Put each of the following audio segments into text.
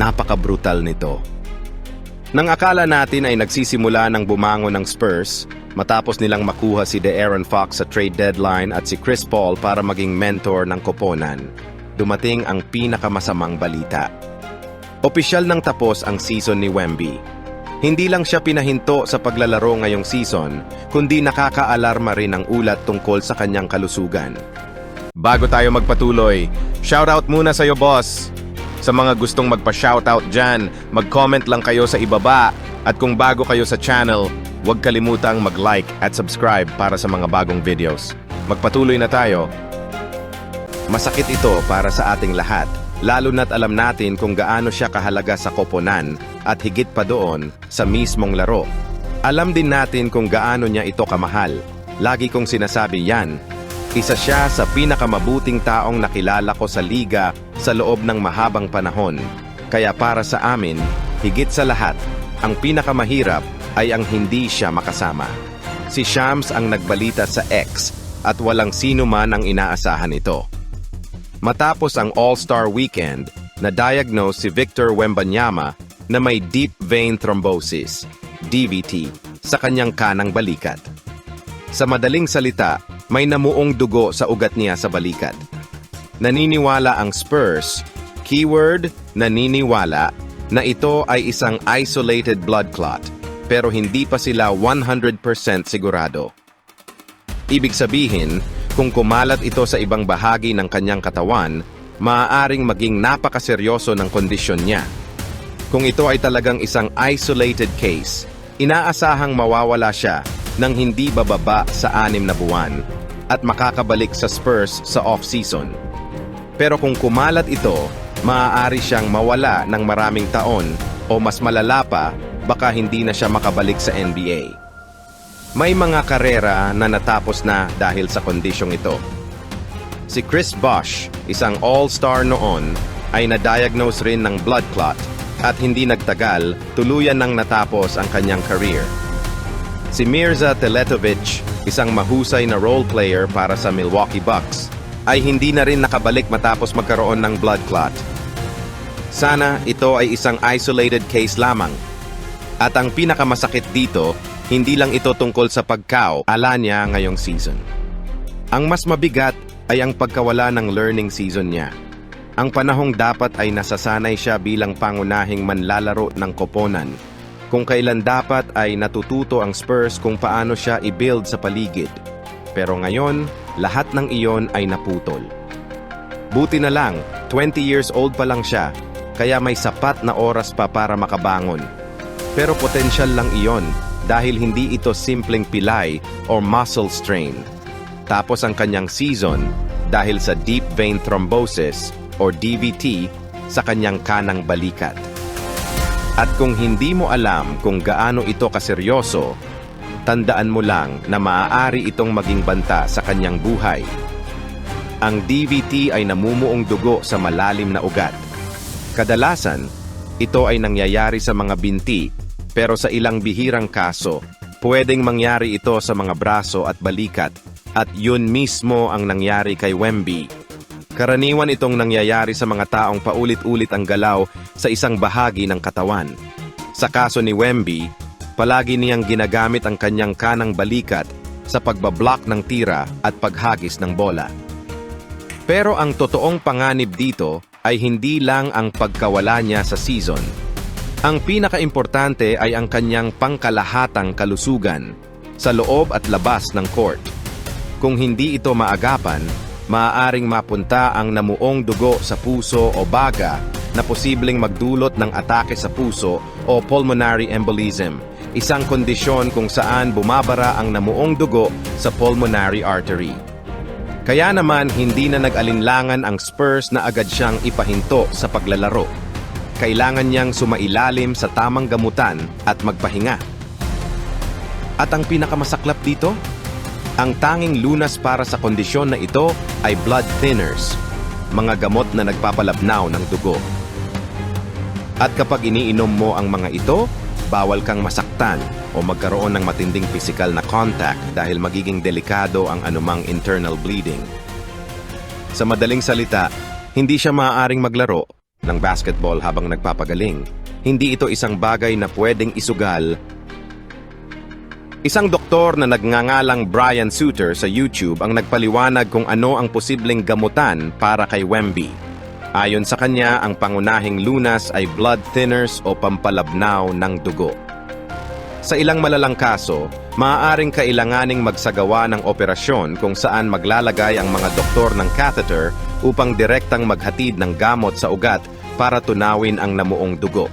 Napaka-brutal nito. Nang akala natin ay nagsisimula ng bumangon ng Spurs, matapos nilang makuha si De'Aaron Fox sa trade deadline at si Chris Paul para maging mentor ng koponan, dumating ang pinakamasamang balita. Opisyal nang tapos ang season ni Wemby. Hindi lang siya pinahinto sa paglalaro ngayong season, kundi nakakaalarma rin ang ulat tungkol sa kanyang kalusugan. Bago tayo magpatuloy, shoutout muna sa'yo boss! Sa mga gustong magpa-shoutout dyan, mag-comment lang kayo sa ibaba at kung bago kayo sa channel, huwag kalimutang mag-like at subscribe para sa mga bagong videos. Magpatuloy na tayo. Masakit ito para sa ating lahat, lalo na't alam natin kung gaano siya kahalaga sa koponan at higit pa doon sa mismong laro. Alam din natin kung gaano niya ito kamahal. Lagi kong sinasabi yan. Isa siya sa pinakamabuting taong nakilala ko sa liga sa loob ng mahabang panahon. Kaya para sa amin, higit sa lahat, ang pinakamahirap ay ang hindi siya makasama. Si Shams ang nagbalita sa X at walang sino man ang inaasahan ito. Matapos ang All-Star Weekend, na-diagnose si Victor Wembanyama na may deep vein thrombosis, DVT, sa kanyang kanang balikat. Sa madaling salita, may namuong dugo sa ugat niya sa balikat. Naniniwala ang Spurs, keyword naniniwala, na ito ay isang isolated blood clot, pero hindi pa sila 100% sigurado. Ibig sabihin, kung kumalat ito sa ibang bahagi ng kanyang katawan, maaaring maging napakaseryoso ng kondisyon niya. Kung ito ay talagang isang isolated case, inaasahang mawawala siya ng hindi bababa sa anim na buwan at makakabalik sa Spurs sa off-season. Pero kung kumalat ito, maaari siyang mawala ng maraming taon o mas malala pa, baka hindi na siya makabalik sa NBA. May mga karera na natapos na dahil sa kondisyong ito. Si Chris Bosh, isang all-star noon, ay na-diagnose rin ng blood clot at hindi nagtagal, tuluyan nang natapos ang kanyang career. Si Mirza Teletovic, isang mahusay na role player para sa Milwaukee Bucks, ay hindi na rin nakabalik matapos magkaroon ng blood clot. Sana ito ay isang isolated case lamang. At ang pinakamasakit dito, hindi lang ito tungkol sa pagkao ala niya ngayong season. Ang mas mabigat ay ang pagkawala ng learning season niya. Ang panahong dapat ay nasasanay siya bilang pangunahing manlalaro ng koponan. Kung kailan dapat ay natututo ang Spurs kung paano siya i-build sa paligid. Pero ngayon, lahat ng iyon ay naputol. Buti na lang, 20 years old pa lang siya, kaya may sapat na oras pa para makabangon. Pero potensyal lang iyon dahil hindi ito simpleng pilay or muscle strain. Tapos ang kanyang season dahil sa deep vein thrombosis or DVT sa kanyang kanang balikat. At kung hindi mo alam kung gaano ito kaseryoso, tandaan mo lang na maaari itong maging banta sa kanyang buhay. Ang DVT ay namumuong dugo sa malalim na ugat. Kadalasan, ito ay nangyayari sa mga binti, pero sa ilang bihirang kaso, pwedeng mangyari ito sa mga braso at balikat, at yun mismo ang nangyari kay Wemby. Karaniwan itong nangyayari sa mga taong paulit-ulit ang galaw sa isang bahagi ng katawan. Sa kaso ni Wemby, palagi niyang ginagamit ang kanyang kanang balikat sa pagbablock ng tira at paghagis ng bola. Pero ang totoong panganib dito ay hindi lang ang pagkawala niya sa season. Ang pinakaimportante ay ang kanyang pangkalahatang kalusugan sa loob at labas ng court. Kung hindi ito maagapan, maaaring mapunta ang namuong dugo sa puso o baga na posibleng magdulot ng atake sa puso o pulmonary embolism, isang kondisyon kung saan bumabara ang namuong dugo sa pulmonary artery. Kaya naman hindi na nag-alinlangan ang Spurs na agad siyang ipahinto sa paglalaro. Kailangan niyang sumailalim sa tamang gamutan at magpahinga. At ang pinakamasaklap dito, ang tanging lunas para sa kondisyon na ito ay blood thinners, mga gamot na nagpapalabnaw ng dugo. At kapag iniinom mo ang mga ito, bawal kang masaktan o magkaroon ng matinding physical na contact dahil magiging delikado ang anumang internal bleeding. Sa madaling salita, hindi siya maaaring maglaro ng basketball habang nagpapagaling. Hindi ito isang bagay na pwedeng isugal. Isang doktor na nagngangalang Brian Suter sa YouTube ang nagpaliwanag kung ano ang posibleng gamutan para kay Wemby. Ayon sa kanya, ang pangunahing lunas ay blood thinners o pampalabnaw ng dugo. Sa ilang malalang kaso, maaaring kailanganing magsagawa ng operasyon kung saan maglalagay ang mga doktor ng catheter upang direktang maghatid ng gamot sa ugat para tunawin ang namuong dugo.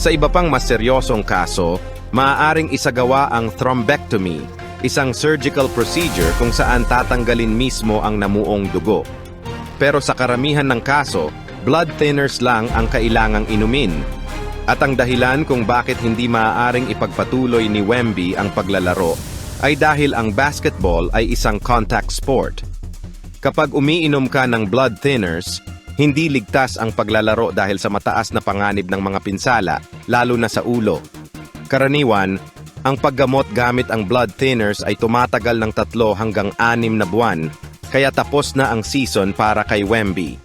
Sa iba pang mas seryosong kaso, maaaring isagawa ang thrombectomy, isang surgical procedure kung saan tatanggalin mismo ang namuong dugo. Pero sa karamihan ng kaso, blood thinners lang ang kailangang inumin at ang dahilan kung bakit hindi maaaring ipagpatuloy ni Wemby ang paglalaro ay dahil ang basketball ay isang contact sport. Kapag umiinom ka ng blood thinners, hindi ligtas ang paglalaro dahil sa mataas na panganib ng mga pinsala, lalo na sa ulo. Karaniwan, ang paggamot gamit ang blood thinners ay tumatagal ng tatlo hanggang anim na buwan, kaya tapos na ang season para kay Wemby.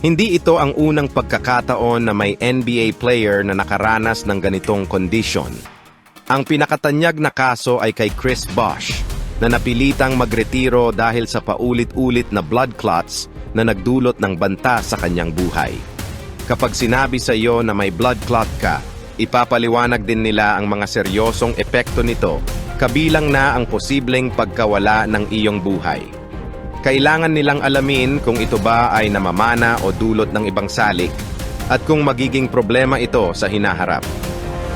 Hindi ito ang unang pagkakataon na may NBA player na nakaranas ng ganitong kondisyon. Ang pinakatanyag na kaso ay kay Chris Bosh, na napilitang magretiro dahil sa paulit-ulit na blood clots na nagdulot ng banta sa kanyang buhay. Kapag sinabi sa iyo na may blood clot ka, ipapaliwanag din nila ang mga seryosong epekto nito, kabilang na ang posibleng pagkawala ng iyong buhay. Kailangan nilang alamin kung ito ba ay namamana o dulot ng ibang salik at kung magiging problema ito sa hinaharap.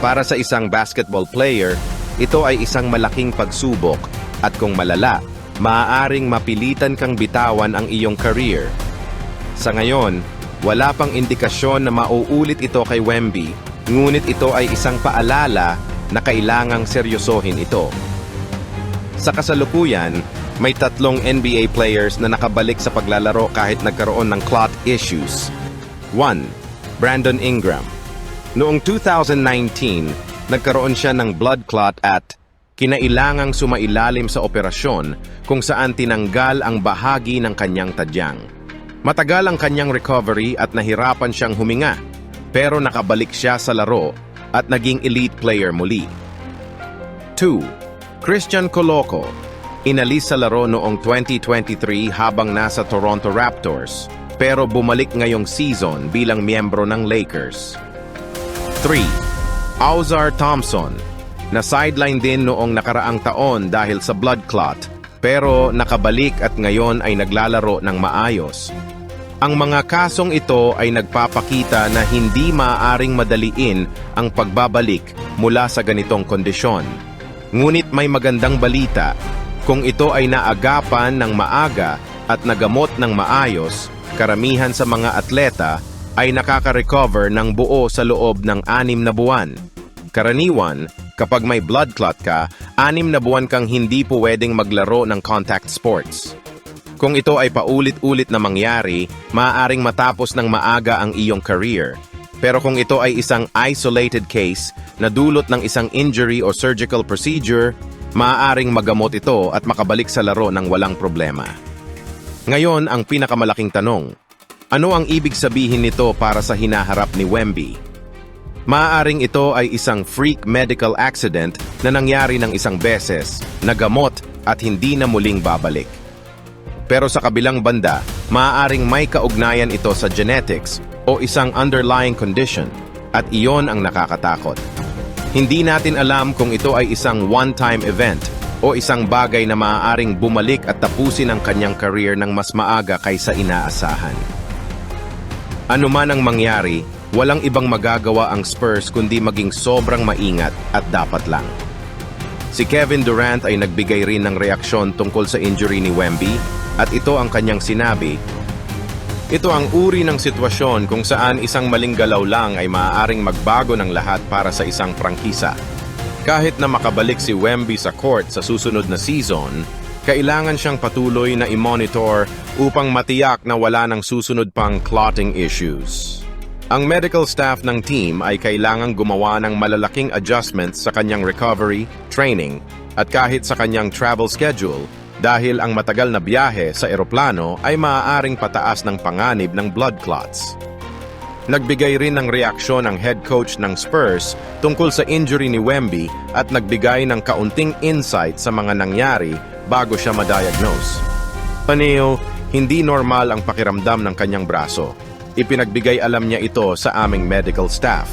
Para sa isang basketball player, ito ay isang malaking pagsubok at kung malala, maaaring mapilitan kang bitawan ang iyong career. Sa ngayon, wala pang indikasyon na mauulit ito kay Wemby, ngunit ito ay isang paalala na kailangang seryosohin ito. Sa kasalukuyan, may tatlong NBA players na nakabalik sa paglalaro kahit nagkaroon ng clot issues. 1. Brandon Ingram. Noong 2019, nagkaroon siya ng blood clot at kinailangang sumailalim sa operasyon kung saan tinanggal ang bahagi ng kanyang tadyang. Matagal ang kanyang recovery at nahirapan siyang huminga, pero nakabalik siya sa laro at naging elite player muli. 2. Christian Coloco Inalis sa laro noong 2023 habang nasa Toronto Raptors, pero bumalik ngayong season bilang miyembro ng Lakers. 3. Auzar Thompson, na sideline din noong nakaraang taon dahil sa blood clot, pero nakabalik at ngayon ay naglalaro ng maayos. Ang mga kasong ito ay nagpapakita na hindi maaaring madaliin ang pagbabalik mula sa ganitong kondisyon. Ngunit may magandang balita kung ito ay naagapan ng maaga at nagamot ng maayos, karamihan sa mga atleta ay nakaka-recover ng buo sa loob ng anim na buwan. Karaniwan, kapag may blood clot ka, anim na buwan kang hindi pwedeng maglaro ng contact sports. Kung ito ay paulit-ulit na mangyari, maaaring matapos ng maaga ang iyong career. Pero kung ito ay isang isolated case na dulot ng isang injury o surgical procedure, maaaring magamot ito at makabalik sa laro ng walang problema. Ngayon, ang pinakamalaking tanong, ano ang ibig sabihin nito para sa hinaharap ni Wemby? Maaaring ito ay isang freak medical accident na nangyari ng isang beses, nagamot at hindi na muling babalik. Pero sa kabilang banda, maaaring may kaugnayan ito sa genetics o isang underlying condition at iyon ang nakakatakot. Hindi natin alam kung ito ay isang one-time event o isang bagay na maaaring bumalik at tapusin ang kanyang career ng mas maaga kaysa inaasahan. Ano man ang mangyari, walang ibang magagawa ang Spurs kundi maging sobrang maingat at dapat lang. Si Kevin Durant ay nagbigay rin ng reaksyon tungkol sa injury ni Wemby at ito ang kanyang sinabi ito ang uri ng sitwasyon kung saan isang maling galaw lang ay maaaring magbago ng lahat para sa isang prangkisa. Kahit na makabalik si Wemby sa court sa susunod na season, kailangan siyang patuloy na i-monitor upang matiyak na wala ng susunod pang clotting issues. Ang medical staff ng team ay kailangang gumawa ng malalaking adjustments sa kanyang recovery, training, at kahit sa kanyang travel schedule dahil ang matagal na biyahe sa eroplano ay maaaring pataas ng panganib ng blood clots. Nagbigay rin ng reaksyon ang head coach ng Spurs tungkol sa injury ni Wemby at nagbigay ng kaunting insight sa mga nangyari bago siya ma-diagnose. Paneo, hindi normal ang pakiramdam ng kanyang braso. Ipinagbigay alam niya ito sa aming medical staff.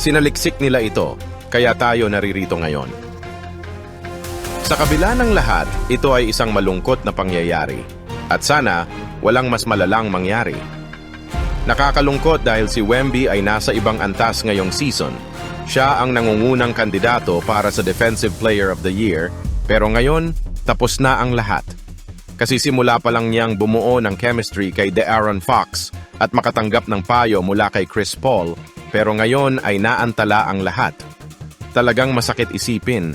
Sinaliksik nila ito, kaya tayo naririto ngayon. Sa kabila ng lahat, ito ay isang malungkot na pangyayari. At sana, walang mas malalang mangyari. Nakakalungkot dahil si Wemby ay nasa ibang antas ngayong season. Siya ang nangungunang kandidato para sa Defensive Player of the Year, pero ngayon, tapos na ang lahat. Kasi simula pa lang niyang bumuo ng chemistry kay De'Aaron Fox at makatanggap ng payo mula kay Chris Paul, pero ngayon ay naantala ang lahat. Talagang masakit isipin.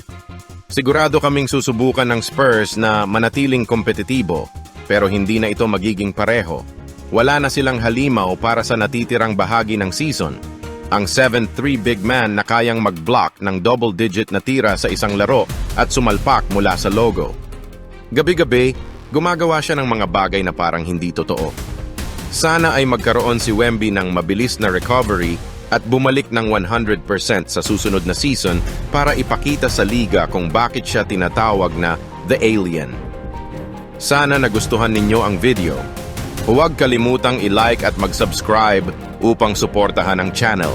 Sigurado kaming susubukan ng Spurs na manatiling kompetitibo, pero hindi na ito magiging pareho. Wala na silang halimaw para sa natitirang bahagi ng season. Ang 7'3 big man na kayang mag-block ng double-digit na tira sa isang laro at sumalpak mula sa logo. Gabi-gabi, gumagawa siya ng mga bagay na parang hindi totoo. Sana ay magkaroon si Wemby ng mabilis na recovery at bumalik ng 100% sa susunod na season para ipakita sa liga kung bakit siya tinatawag na The Alien. Sana nagustuhan ninyo ang video. Huwag kalimutang i-like at mag-subscribe upang suportahan ang channel.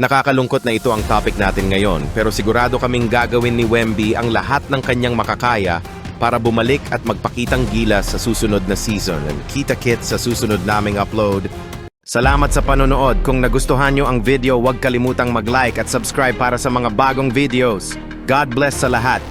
Nakakalungkot na ito ang topic natin ngayon pero sigurado kaming gagawin ni Wemby ang lahat ng kanyang makakaya para bumalik at magpakitang gilas sa susunod na season and kita kits sa susunod naming upload. Salamat sa panonood. Kung nagustuhan nyo ang video, huwag kalimutang mag-like at subscribe para sa mga bagong videos. God bless sa lahat.